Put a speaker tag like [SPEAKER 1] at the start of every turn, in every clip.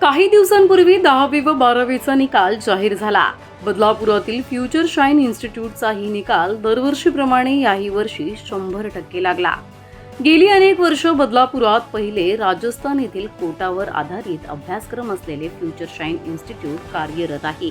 [SPEAKER 1] काही दिवसांपूर्वी दहावी व बारावीचा निकाल जाहीर झाला. बदलापुरातील फ्युचर शाईन इन्स्टिट्यूटचाही निकाल दरवर्षीप्रमाणे याही वर्षी शंभर टक्के लागला. गेली अनेक वर्ष बदलापुरात पहिले राजस्थान येथील कोटावर आधारित अभ्यासक्रम असलेले फ्युचर शाईन इन्स्टिट्यूट कार्यरत आहे.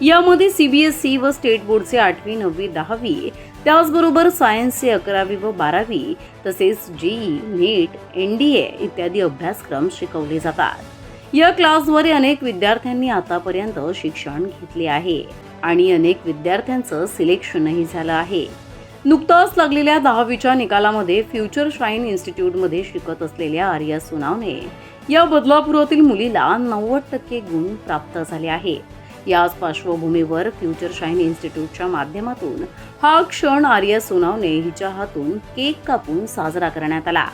[SPEAKER 1] यामध्ये सीबीएसई व स्टेट बोर्डचे आठवी नववी दहावी त्याचबरोबर सायन्सचे अकरावी व बारावी तसेच JEE NEET N D A इत्यादी अभ्यासक्रम शिकवले जातात. या क्लासद्वारे अनेक विद्यार्थ्यांनी आतापर्यंत शिक्षण घेतले आहे आणि अनेक विद्यार्थ्यांचं सिलेक्शनही झालं आहे. नुकताच लागलेल्या दहावीच्या निकालामध्ये फ्युचर शाईन इन्स्टिट्यूटमध्ये शिकत असलेल्या आर्या सुनावणे या बदलापुरातील मुलीला नव्वद टक्के गुण प्राप्त झाले आहे. याच पार्श्वभूमीवर फ्युचर शाईन इन्स्टिट्यूटच्या माध्यमातून हा क्षण आर्या सोनावणे हिच्या हातून केक कापून साजरा करण्यात आला.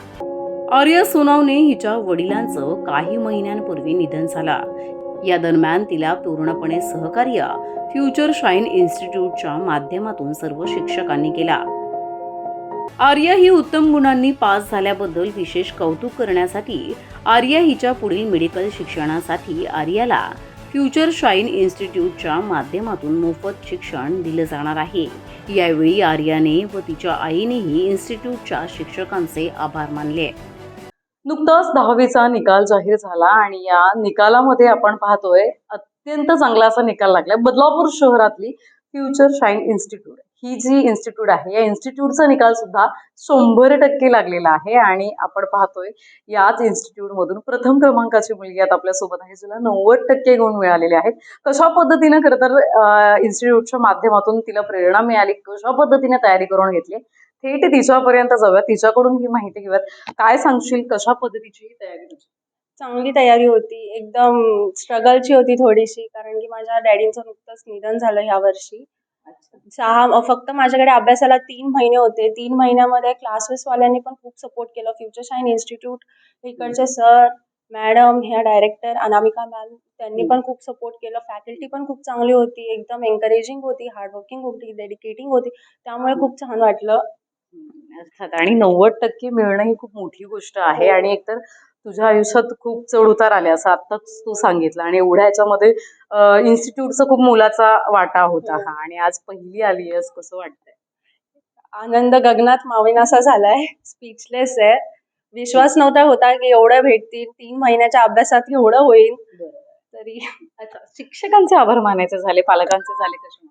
[SPEAKER 1] आर्य सोनावणे हिच्या वडिलांचं काही महिन्यांपूर्वी निधन झालं. या दरम्यान तिला पूर्णपणे सहकार्य फ्युचर शाईन इन्स्टिट्यूटच्या माध्यमातून सर्व शिक्षकांनी केला. आर्या ही उत्तम गुणांनी पास झाल्याबद्दल विशेष कौतुक करण्यासाठी आर्या हिच्या पुढील मेडिकल शिक्षणासाठी आर्याला फ्युचर शाईन इन्स्टिट्यूटच्या माध्यमातून मोफत शिक्षण दिलं जाणार आहे. यावेळी आर्याने व तिच्या आईनेही इन्स्टिट्यूटच्या शिक्षकांचे आभार मानले. नुकताच दहावीचा निकाल जाहीर झाला आणि या निकालामध्ये आपण पाहतोय अत्यंत चांगला असा निकाल लागलाय. बदलापूर शहरातली फ्युचर शाईन इन्स्टिट्यूट. ही जी इन्स्टिट्यूट आहे या इन्स्टिट्यूटचा निकाल सुद्धा शंभर टक्के लागलेला आहे आणि आपण पाहतोय याच इन्स्टिट्यूट मधून प्रथम क्रमांकाची मुलगी आता आपल्यासोबत आहे जिला नव्वद टक्के गुण मिळालेले आहेत. कशा पद्धतीनं खरं तर इन्स्टिट्यूटच्या माध्यमातून तिला प्रेरणा मिळाली कशा पद्धतीने तयारी करून घेतली थेट तिच्यापर्यंत जाऊयात तिच्याकडून ही माहिती घेऊयात. काय सांगशील? कशा पद्धतीची ही तयारी तुझी?
[SPEAKER 2] चांगली तयारी होती. एकदम स्ट्रगलची होती थोडीशी कारण की माझ्या डॅडींचं नुकतंच निधन झालं ह्या वर्षी. सहा फक्त माझ्याकडे अभ्यासाला तीन महिने होते. तीन महिन्यामध्ये क्लासेसवाल्यांनी पण खूप सपोर्ट केलं. फ्युचर शाईन इन्स्टिट्यूट इकडचे सर मॅडम ह्या डायरेक्टर अनामिका मॅम त्यांनी पण खूप सपोर्ट केलं. फॅकल्टी पण खूप चांगली होती. एकदम एनकरेजिंग होती हार्डवर्किंग होती डेडिकेटिंग होती. त्यामुळे खूप छान वाटलं.
[SPEAKER 1] अर्थात आणि नव्वद टक्के मिळणं ही खूप मोठी गोष्ट आहे आणि एकतर तुझ्या आयुष्यात खूप चढ उतार आले असं आत्ताच तू सांगितलं आणि एवढ्या याच्यामध्ये इन्स्टिट्यूटचा खूप मोलाचा वाटा होता हा आणि आज पहिली आली आहेस कसं वाटतंय?
[SPEAKER 2] आनंद गगनात मावेनासा झालाय. स्पीचलेस आहे. विश्वास नव्हता होता की एवढं भेटतील. तीन महिन्याच्या अभ्यासात एवढं होईल. तरी
[SPEAKER 1] अच्छा शिक्षकांचे आभार मानायचे झाले पालकांचे झाले कसे?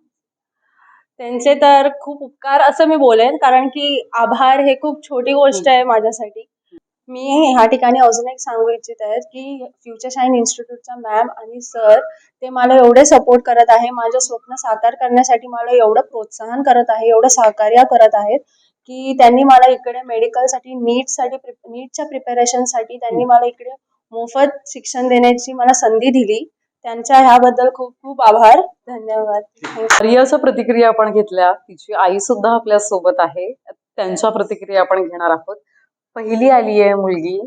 [SPEAKER 2] त्यांचे तर खूप उपकार असं मी बोलेन कारण की आभार हे खूप छोटी गोष्ट आहे माझ्यासाठी. मी ह्या ठिकाणी अजून एक सांगू इच्छित आहे की फ्युचर शाईन इन्स्टिट्यूटचा मॅम आणि सर ते मला एवढे सपोर्ट करत आहे माझं स्वप्न साकार करण्यासाठी मला एवढं प्रोत्साहन करत आहे एवढं सहकार्य करत आहेत की त्यांनी मला इकडे मेडिकलसाठी नीटसाठी नीटच्या प्रिपरेशनसाठी त्यांनी मला इकडे मोफत शिक्षण देण्याची मला संधी दिली. त्यांच्या ह्याबद्दल खूप खूप आभार. धन्यवाद.
[SPEAKER 1] रियाच्या प्रतिक्रिया आपण घेतल्या. तिची आई सुद्धा आपल्यासोबत आहे. त्यांच्या प्रतिक्रिया आपण घेणार आहोत. पहिली आली आहे मुलगी.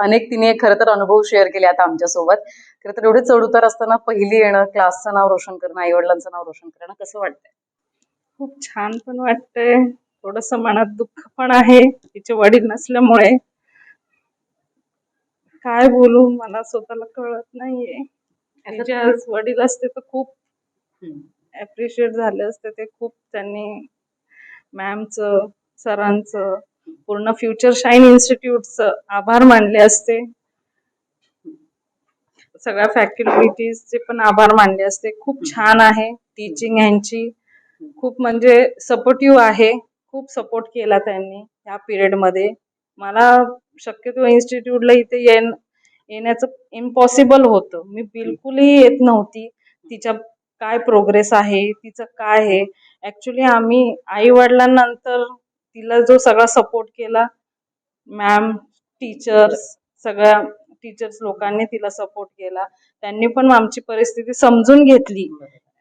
[SPEAKER 1] अनेक तिने खरं तर अनुभव शेअर केले आता आमच्यासोबत खरं तर एवढे चढउतार असताना पहिली येणं क्लासचं नाव रोशन करणं आई वडिलांचं नाव रोशन करणं कसं वाटतंय?
[SPEAKER 3] खूप छान पण वाटतंय. थोडस मनात दुःख पण आहे. तिचे वडील नसल्यामुळे. काय बोलू मला स्वतःला कळत नाहीये. आज वडील असते तर खूप ऍप्रिशिएट झाले असते ते खूप त्यांनी मॅमचं सरांचं पूर्ण फ्युचर शाईन इन्स्टिट्यूटचं आभार मानले असते. सगळ्या फॅकल्टीजचे पण आभार मानले असते. खूप छान आहे टीचिंग यांची खूप म्हणजे सपोर्टिव्ह आहे. खूप सपोर्ट केला त्यांनी या पिरियडमध्ये मला शक्यतो इन्स्टिट्यूटला इथे येण येण्याचं इम्पॉसिबल होतं. मी बिलकुलही येत नव्हती. तिच्या काय प्रोग्रेस आहे तिचं काय आहे? ॲक्च्युली आम्ही आई वडिलांनंतर तिला जो सगळा सपोर्ट केला मॅम टीचर्स सगळ्या टीचर्स लोकांनी तिला सपोर्ट केला. त्यांनी पण आमची परिस्थिती समजून घेतली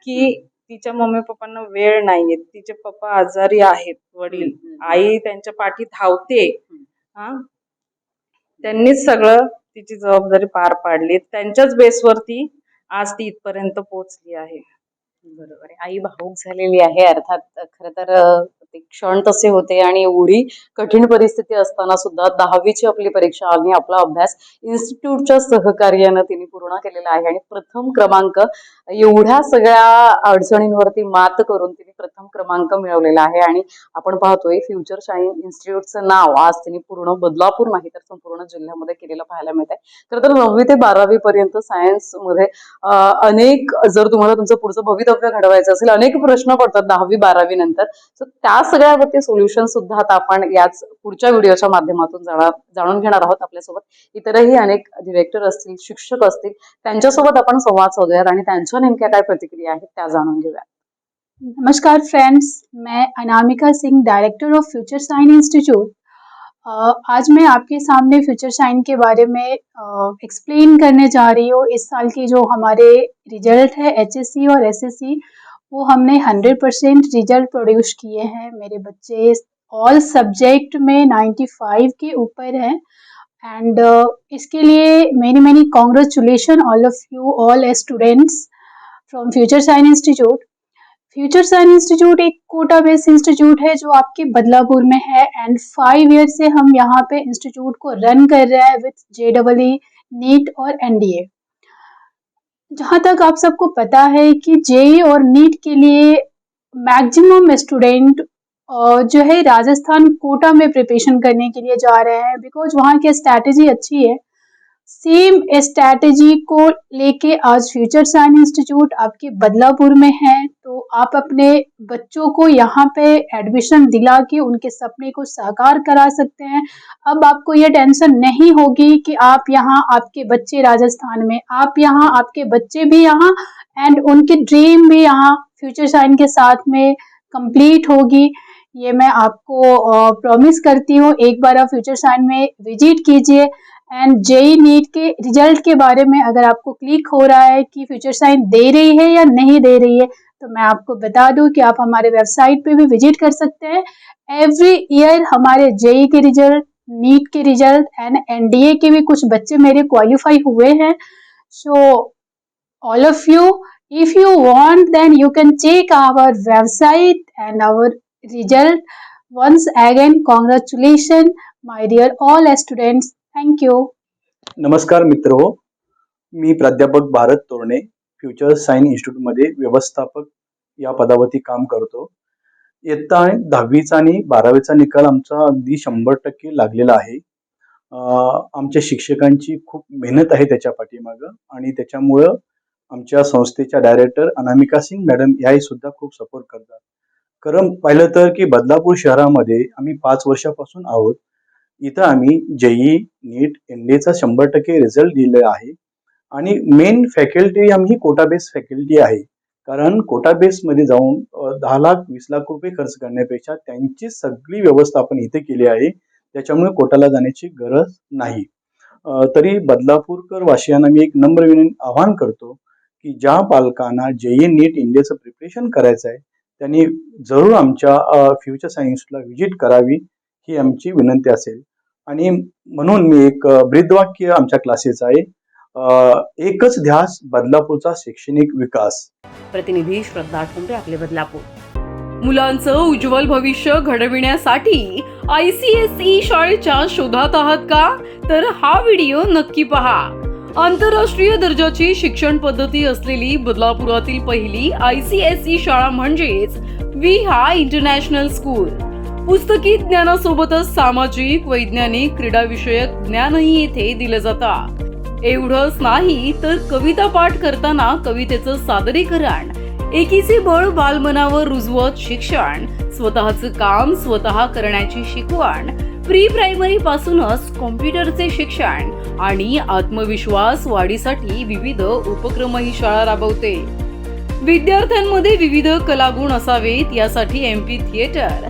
[SPEAKER 3] की तिच्या मम्मी पप्पांना वेळ नाहीये. तिचे पप्पा आजारी आहेत वडील. आई त्यांच्या पाठी धावते. हा? त्यांनीच सगळं तिची जबाबदारी पार पाडली. त्यांच्याच बेसवरती आज ती इथपर्यंत पोहोचली आहे.
[SPEAKER 1] बरोबर आहे. आई भावूक झालेली आहे अर्थात. खरं तर
[SPEAKER 4] ते क्षण तसे होते आणि एवढी कठीण परिस्थिती असताना सुद्धा दहावीची आपली परीक्षा आणि आपला अभ्यास इन्स्टिट्यूटच्या सहकार्यानं तिने पूर्ण केलेला आहे. आणि प्रथम क्रमांक एवढ्या सगळ्या अडचणींवरती मात करून तिने प्रथम क्रमांक मिळवलेला आहे. आणि आपण पाहतोय फ्युचर शाईन इन्स्टिट्यूटचं नाव आज तिने पूर्ण बदलापूर नाही तर संपूर्ण जिल्ह्यामध्ये केलेलं पाहायला मिळत आहे. खरं तर नववी ते बारावी पर्यंत सायन्समध्ये अनेक जर तुम्हाला तुमचं पुढचं भवितव्य घडवायचं असेल अनेक प्रश्न पडतात दहावी बारावी नंतर. तर या सगळ्यावरती सोल्युशन सुद्धा आता आपण याच पुढच्या व्हिडिओच्या माध्यमातून जाणून घेणार आहोत आपल्यासोबत. इतरही अनेक डिरेक्टर असतील शिक्षक असतील त्यांच्यासोबत आपण संवाद साधूयात आणि त्यांच्या नेमक्या काय प्रतिक्रिया आहेत त्या जाणून घेऊया
[SPEAKER 5] नमस्कार फ्रेंड्स मैं Anamika Singh director of future sign institute आज मैं आपके सामने फ्यूचर साइन के बारे में एक्सप्लेन करने जा रही हूँ। इस साल की जो हमारे रिजल्ट है एचएससी और एसएससी वो हमने 100 परसेंट रिज़ल्ट प्रोड्यूस किए हैं। मेरे बच्चे ऑल सब्जेक्ट में 95 के ऊपर हैं। एंड इसके लिए many many congratulation all of you all students from future science institute future science institute एक कोटा बेस्ड इंस्टीट्यूट है जो आपके बदलापुर में है। एंड फाइव ईयर से हम यहाँ पे इंस्टीट्यूट को रन कर रहे हैं विथ जे डबल ई नीट और एनडीए जहाँ तक आप सबको पता है कि जेई और नीट के लिए मैक्सिमम स्टूडेंट जो है राजस्थान कोटा में प्रिपरेशन करने के लिए जा रहे हैं बिकॉज़ वहाँ की स्ट्रैटेजी अच्छी है। सेम स्ट्रैटेजी को लेके आज फ्यूचर साइंस इंस्टीट्यूट आपके बदलापुर में है। तो आप अपने बच्चों को यहाँ पे एडमिशन दिला के उनके सपने को साकार करा सकते हैं। अब आपको ये टेंशन नहीं होगी कि आप यहाँ आपके बच्चे राजस्थान में, आप यहाँ आपके बच्चे भी यहाँ एंड उनके ड्रीम भी यहाँ फ्यूचर साइन के साथ में कंप्लीट होगी। ये मैं आपको प्रॉमिस करती हूँ, एक बार आप फ्यूचर साइन में विज़िट कीजिए। एंड जेई नीट के रिज़ल्ट के बारे में अगर आपको क्लिक हो रहा है कि फ्यूचर साइन दे रही है या नहीं दे रही है तो मैं आपको बता दूँ कि आप हमारे वेबसाइट पे भी विज़िट कर सकते हैं। एवरी ईयर हमारे जेई के रिज़ल्ट नीट के रिज़ल्ट एंड एनडीए के भी कुछ बच्चे मेरे क्वालिफाई हुए हैं। So all of you, if you want, then you can check our website and our result. Once again, congratulations, my dear all students. Thank you
[SPEAKER 6] नमस्कार मित्र मी प्राध्यापक भारत तोरणे फ्युचर सायन्स इन्स्टिट्यूटमध्ये व्यवस्थापक या पदावरती काम करतो. इयत्ता दहावीचा आणि बारावीचा निकाल आमचा अगदी शंभर टक्के लागलेला आहे. आमच्या शिक्षकांची खूप मेहनत आहे त्याच्या पाठीमागं आणि त्याच्यामुळं आमच्या संस्थेच्या डायरेक्टर अनामिका सिंग मॅडम याही सुद्धा खूप सपोर्ट करतात. खरं पाहिलं तर की बदलापूर शहरामध्ये आम्ही पाच वर्षापासून आहोत. इथं आम्ही जेई नीट एनडीएचा शंभर टक्के रिझल्ट दिलेला आहे. आणि मेन फॅकल्टी आम्ही कोटा बेस फॅकल्टी आहे. कारण कोटा बेसमध्ये जाऊन दहा लाख वीस लाख रुपये खर्च करण्यापेक्षा त्यांची सगळी व्यवस्था आपण इथे केली आहे. त्याच्यामुळे कोटाला जाण्याची गरज नाही. तरी बदलापूरकर वासियांना मी एक नम्र विनंती आवाहन करतो की ज्या पालकांना जेई नीट इंडियाचं प्रिपरेशन करायचं आहे त्यांनी जरूर आमच्या फ्युचर सायन्सला व्हिजिट करावी ही आमची विनंती असेल. आणि म्हणून मी एक ब्रीदवाक्य आमच्या क्लासेस आहे एकच ध्यास बदलापूरचा शैक्षणिक विकास.
[SPEAKER 1] प्रतिनिधी श्रद्धा ठोंबरे आपले बदलापूर. मुलांचं उज्ज्वल भविष्य घडविण्यासाठी आय सी एस ई शाळेच्या शोधात आहात का? तर हा व्हिडिओ नक्की पहा. आंतरराष्ट्रीय दर्जाची शिक्षण पद्धती असलेली बदलापुरातील पहिली आय सी एस ई शाळा म्हणजेच विहा इंटरनॅशनल स्कूल. पुस्तकी ज्ञानासोबतच सामाजिक वैज्ञानिक क्रीडाविषयक ज्ञानही येथे दिलं जातं. एवढंच नाही तर कविता पाठ करताना कवितेचं सादरीकरण एकीचे बळ बालमनावर रुजवत शिक्षण स्वतःचं काम स्वतः करण्याची शिकवण प्री प्रायमरी पासूनच कॉम्प्युटरचे शिक्षण आणि आत्मविश्वास वाढीसाठी विविध उपक्रम ही शाळा राबवते. विद्यार्थ्यांमध्ये विविध कलागुण असावेत यासाठी M P theatre